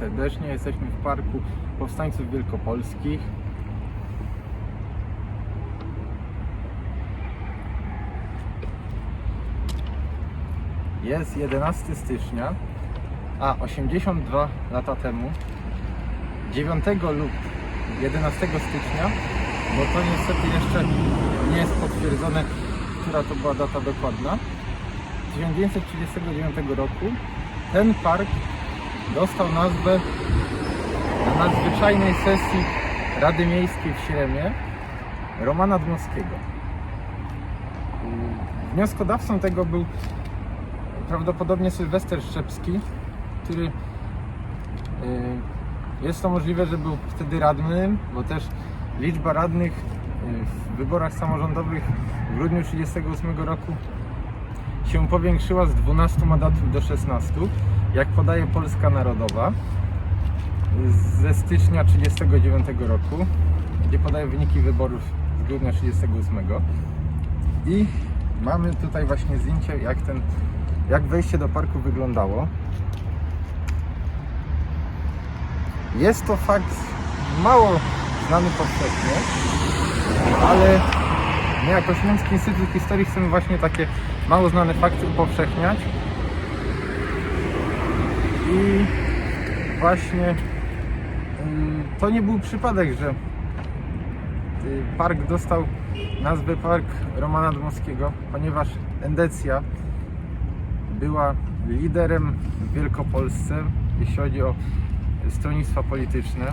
serdecznie. Jesteśmy w Parku Powstańców Wielkopolskich. Jest 11 stycznia, a 82 lata temu, 9 lub 11 stycznia, bo to niestety jeszcze nie jest potwierdzone, która to była data dokładna, 1939 roku ten park dostał nazwę na nadzwyczajnej sesji Rady Miejskiej w Śremie Romana Dmowskiego. Wnioskodawcą tego był prawdopodobnie Sylwester Szczepski, który y, jest to możliwe, że był wtedy radnym, bo też liczba radnych y, w wyborach samorządowych w grudniu 1938 roku się powiększyła z 12 mandatów do 16, jak podaje Polska Narodowa ze stycznia 1939 roku, gdzie podaje wyniki wyborów z grudnia 1938. I mamy tutaj właśnie zdjęcie, jak, ten, jak wejście do parku wyglądało. Jest to fakt mało znany powszechnie, ale my jako Śląski Instytut Historii chcemy właśnie takie mało znane fakty upowszechniać. I właśnie to nie był przypadek, że y, park dostał nazwę Park Romana Dmowskiego, ponieważ Endecja była liderem w Wielkopolsce, jeśli chodzi o stronnictwa polityczne.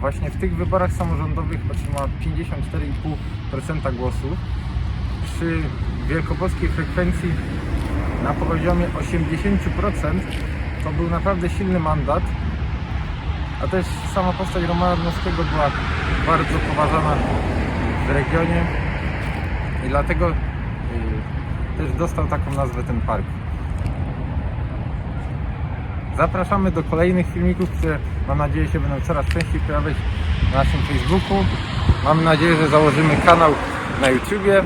Właśnie w tych wyborach samorządowych otrzymała 54,5% głosów. Przy wielkopolskiej frekwencji na poziomie 80% to był naprawdę silny mandat. A też sama postać Romana Dmowskiego była bardzo poważana w regionie i dlatego y, też dostał taką nazwę ten park. Zapraszamy do kolejnych filmików, które mam nadzieję się będą coraz częściej pojawiać na naszym Facebooku. Mam nadzieję, że założymy kanał na YouTubie.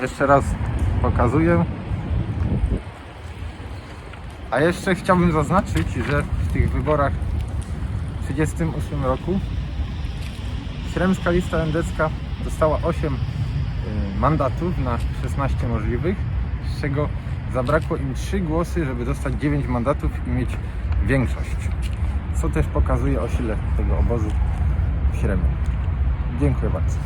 Jeszcze raz pokazuję. A jeszcze chciałbym zaznaczyć, że w tych wyborach w 1938 roku Śremska Lista Endecka dostała 8 y, mandatów na 16 możliwych, z czego zabrakło im 3 głosy, żeby dostać 9 mandatów i mieć większość. Co też pokazuje o sile tego obozu w Śremie. Dziękuję bardzo.